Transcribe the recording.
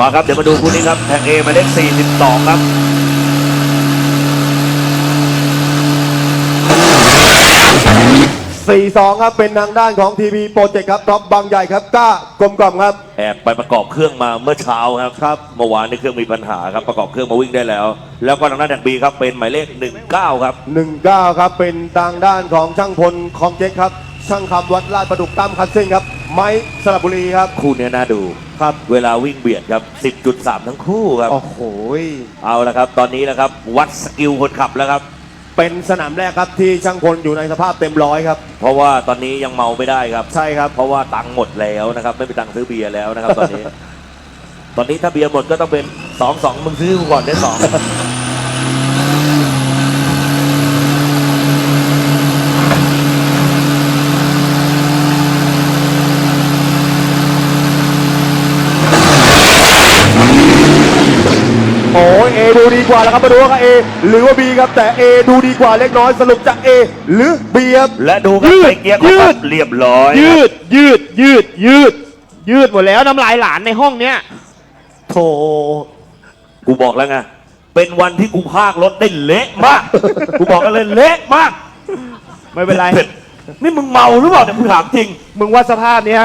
มาครับ เดี๋ยวมาดูคู่นี้ครับแท็กเอหมายเลข42 ครับ4-2ครับเป็นทางด้านของทีวีโปรเจกต์ครับท็อปบางใหญ่ครับกล้ากลมกล่อมครับแอบไปประกอบเครื่องมาเมื่อเช้าครับครับเมื่อวานนี้เครื่องมีปัญหาครับประกอบเครื่องมาวิ่งได้แล้ว แล้วก็ทางด้านแท็กบีครับเป็นหมายเลข 19 ครับ 19 ครับเป็นทางด้านของช่างพลคองเจ๊กครับ ช่างคำวัดลาดประดุกตั้มคันซิ่งครับ ไม้สระบุรีครับ คู่เนี้ยน่าดู ครับ เวลาวิ่งเบียดครับ 10.3 ทั้งคู่ครับ โอ้โห เอาละครับ ตอนนี้นะครับ วัดสกิลคนขับแล้วครับ เป็นสนามแรกครับที่ช่างพลอยู่ในสภาพเต็มร้อยครับ เพราะว่าตอนนี้ยังเมาไม่ได้ครับ ใช่ครับ เพราะว่าตังค์หมดแล้วนะครับ ไม่มีตังค์ซื้อเบียร์แล้วนะครับตอนนี้ ตอนนี้ถ้าเบียร์หมดก็ต้องเป็นสองสองมึงซื้อกูก่อนได้สอง โอ้ยเอ ดูดีกว่าแล้วครับมาดูว่าเอหรือว่าบีครับแต่เอดูดีกว่าเล็กน้อยสรุปจากเอหรือบีครับและดูครับยืดไปเกียร์ของยืครับดเรียบร้อยยืดยืดยืดยืด ยืดหมดแล้วน้ำลายหลานในห้องเนี้ยโธ่กูบอกแล้วไงเป็นวันที่กูพากรถได้เละมาก กูบอกกันเลยเละมาก ไม่เป็นไร นี่มึงเมาหรือเปล่าเนี่ยกูถามจริง มึงว่าสภาพเนี้ย